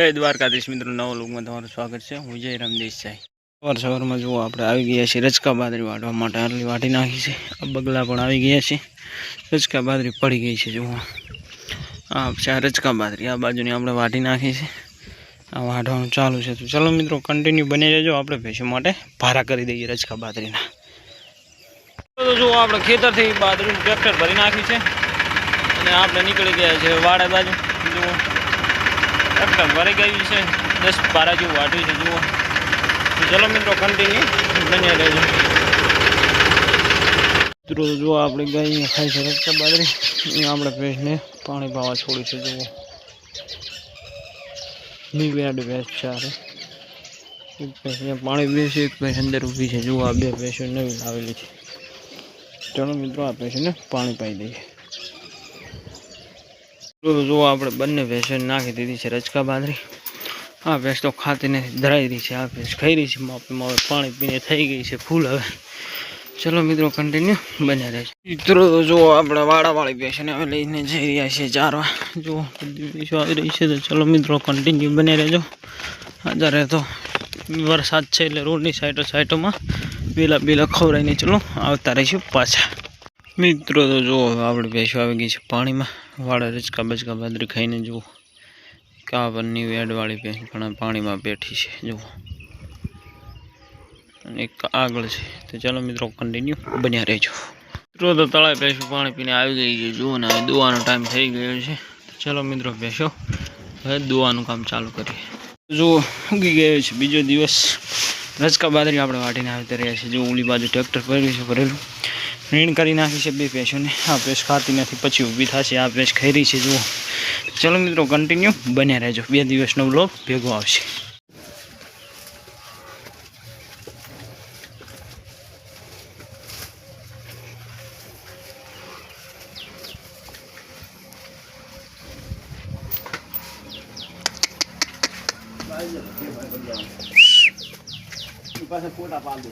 જય દ્વારકાધીશ મિત્રો, નવા લોકમાં તમારું સ્વાગત છે. હું જય રામદેશ સાઈ સવાર સવારમાં જુઓ, આપણે આવી ગયા છીએ રચકા બાદરી વાટવા માટે. આટલી વાટી નાખી છે. આ બગલા પણ આવી ગયા છે. રચકા બાદરી પડી ગઈ છે, જુઓ. આ છે રચકા બાદરી આ બાજુની આપણે વાટી નાખી છે. આ વાટવાનું ચાલુ છે. તો ચલો મિત્રો કન્ટિન્યુ બની રહેજો. આપણે ભેંસો માટે ભારા કરી દઈએ રચકા બાદરીના તો જુઓ, આપણે ખેતરથી બાદરીનું ટ્રેક્ટર ભરી નાખી છે. અને આપણે નીકળી ગયા છે વાડા બાજુ. જુઓ. ભરાઈ ગયું છે. દસ બારા જેવું વાટ્યું છે, જુઓ. ચલો મિત્રો કન્ટિન્યુ બન્યા રહેજો. મિત્રો જો આપણે ગાય ખાય છે રસ્તા બાજરી. અહીંયા આપણે ભેંસને પાણી પાવા છોડ્યું છે, જુઓ. નિવેડ ભેંસ આરે એક ભેંસ પાણી છે, એક ભેંસ અંદર ઊભી છે. જુઓ, આ બે ભેંસો નવી લાવેલી છે. ચલો મિત્રો, આ ભેંસને પાણી પાઈ દઈએ. જુઓ આપણે બંને ભેંસો નાખી દીધી છે રચકા બાંધરી આ ભેંસ તો ખાતી નથી ધરાઈ રહી છે, આ ભેંસ ખાઈ રહી છે માપીમાં હવે પાણી પીને થઈ ગઈ છે ફૂલ હવે. ચલો મિત્રો કન્ટિન્યુ બન્યા રહે છે મિત્રો જુઓ આપણે વાળાવાળી ભેંસને હવે લઈને જઈ રહ્યા છીએ ચારવા. જુઓ ભેંસો આવી રહી છે, તો ચલો મિત્રો કન્ટિન્યુ બન્યા રહેજો. અત્યારે તો વરસાદ છે એટલે રોડની સાઈડો સાઈડોમાં બેલા બેલા ખવડાવીને ચલો આવતા રહીશું પાછા. મિત્રો, તો જુઓ, આપણે ભેંસો આવી ગઈ છે પાણીમાં. વાળા રચકા બચકા બાદરી ખાઈને જુઓ. કા પરની વેડવાળી ભેંસ પણ પાણીમાં બેઠી છે, જુઓ. અને એક આગળ છે. તો ચાલો મિત્રો કન્ટિન્યુ બન્યા રહેજો. મિત્રો, તો તળાવ ભેંસો પાણી પીને આવી ગઈ છે, જુઓ. ને દુવાનો ટાઈમ થઈ ગયો છે. તો ચાલો મિત્રો, ભેંસો, હવે દુવાનું કામ ચાલુ કરીએ. જુઓ, ઉગી ગયો છે બીજો દિવસ. રચકા બાદરી આપણે વાટીને આવતા રહ્યા છીએ. જો ઓલી બાજુ ટ્રેક્ટર ભરેલું છે, ભરેલું. વીણ કરી નાખી છે બે ભેંસોને. આ ભેંસ ખાતી નથી, પછી ઊભી થશે. આ ભેંસ ખરી છે, જુઓ. ચલો મિત્રો કન્ટિન્યુ બન્યા રહેજો. બે દિવસનો વ્લોગ ભેગો આવશે. પાસે ફોટા પાડો